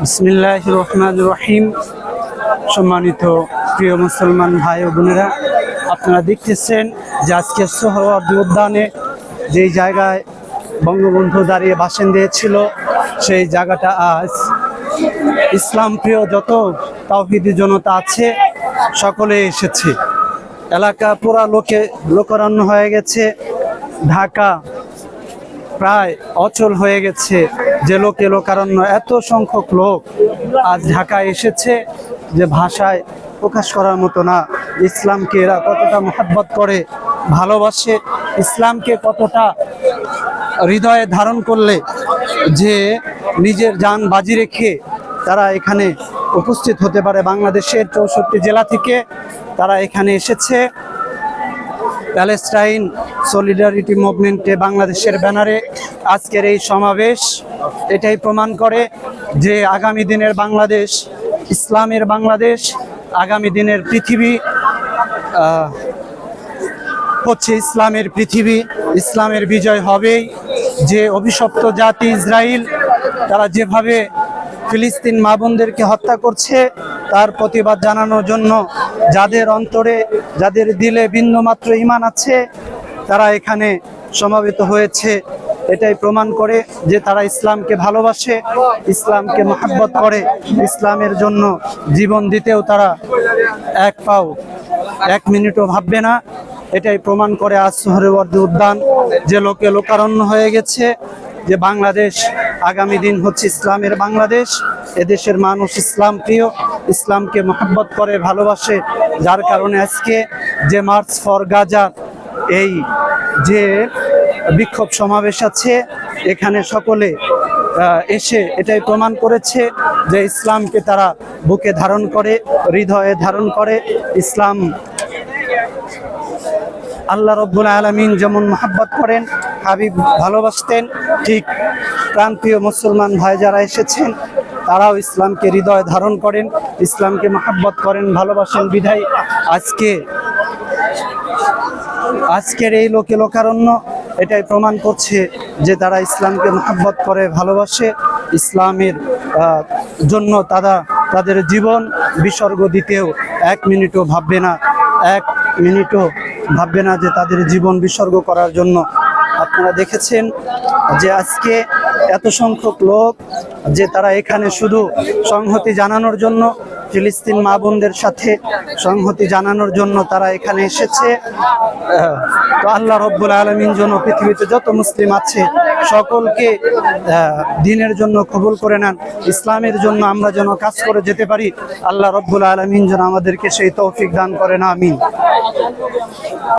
বিসমিল্লাহ রহমান রহিম। সম্মানিত প্রিয় মুসলমান ভাই ও বোনেরা, আপনারা দেখতেছেন যে আজকে সোহরাওয়ার্দী উদ্যানে যেই জায়গায় বঙ্গবন্ধু দাঁড়িয়ে ভাষণ দিয়েছিল, সেই জায়গাটা আজ ইসলাম প্রিয় যত তাওহিদি জনতা আছে, সকলে এসেছে। এলাকা পুরা লোকে লোকারণ্য হয়ে গেছে, ঢাকা প্রায় অচল হয়ে গেছে। যে লোকে কারণ এত সংখ্যক লোক আজ ঢাকায় এসেছে যে ভাষায় প্রকাশ করার মতো না। ইসলামকে এরা কতটা মহাব্বত করে, ভালোবাসে, ইসলামকে কতটা হৃদয়ে ধারণ করলে যে নিজের যান বাজি রেখে তারা এখানে উপস্থিত হতে পারে। বাংলাদেশের চৌষট্টি জেলা থেকে তারা এখানে এসেছে। প্যালেস্টাইন সলিডারিটি মুভমেন্টে বাংলাদেশের ব্যানারে আজকের এই সমাবেশ। এটাই প্রমাণ করে যে আগামী দিনের বাংলাদেশ, ইসলামের বাংলাদেশ, আগামী দিনের পৃথিবী হচ্ছে ইসলামের পৃথিবী, ইসলামের বিজয় হবেই। যে অভিশপ্ত জাতি ইসরায়েল তারা যেভাবে ফিলিস্তিন মা বোনদেরকে হত্যা করছে, তার প্রতিবাদ জানানোর জন্য যাদের অন্তরে, যাদের দিলে বিন্দুমাত্র ইমান আছে, তারা এখানে সমাবেত হয়েছে। এটাই প্রমাণ করে যে তারা ইসলামকে ভালোবাসে, ইসলামকে মহাব্বত করে, ইসলামের জন্য জীবন দিতেও তারা এক পাও, এক মিনিটও ভাববে না। এটাই প্রমাণ করে আজ সোহরেওয়ার্দী উদ্যান, যে লোকে লোকারণ্য হয়ে গেছে, যে বাংলাদেশ আগামী দিন হচ্ছে ইসলামের বাংলাদেশ, এদেশের মানুষ ইসলাম প্রিয়, ইসলামকে মহাব্বত করে, ভালোবাসে। যার কারণে আজকে যে মার্চ ফর গাজার এই যে বিক্ষোভ সমাবেশ আছে। এখানে সকলে এসে এটাই প্রমাণ করেছে যে ইসলামকে তারা বুকে ধারণ করে, হৃদয়ে ধারণ করে। ইসলাম আল্লাহ রব্বুল আলমিন যেমন মহাব্বত করেন, হাবিব ভালোবাসতেন, ঠিক প্রান্তীয় মুসলমান ভাই যারা এসেছেন, তারাও ইসলামকে হৃদয়ে ধারণ করেন, ইসলামকে মহাব্বত করেন, ভালোবাসেন। বিধায় আজকে, আজকের এই লোকে লোকারণ্য এটাই প্রমাণ করছে যে তারা ইসলামকে মহাব্বত করে, ভালোবাসে। ইসলামের জন্য তারা তাদের জীবন বিসর্গ দিতেও এক মিনিটও ভাববে না। এক মিনিটও ভাববে না যে তাদের জীবন বিসর্গ করার জন্য। আপনারা দেখেছেন যে আজকে এত সংখ্যক লোক যে তারা এখানে শুধু সংহতি জানানোর জন্য ফিলিস্তিন মা বোনদের সাথে সংহতি জানানোর জন্য তারা এখানে এসেছে। তো আল্লাহ রব্বুল আলমিন জন্য পৃথিবীতে যত মুসলিম আছে সকলকে দিনের জন্য কবুল করে নেন, ইসলামের জন্য আমরা যেন কাজ করে যেতে পারি, আল্লাহ রব্বুল আলমিন যেন আমাদেরকে সেই তৌফিক দান করেন, আমিন।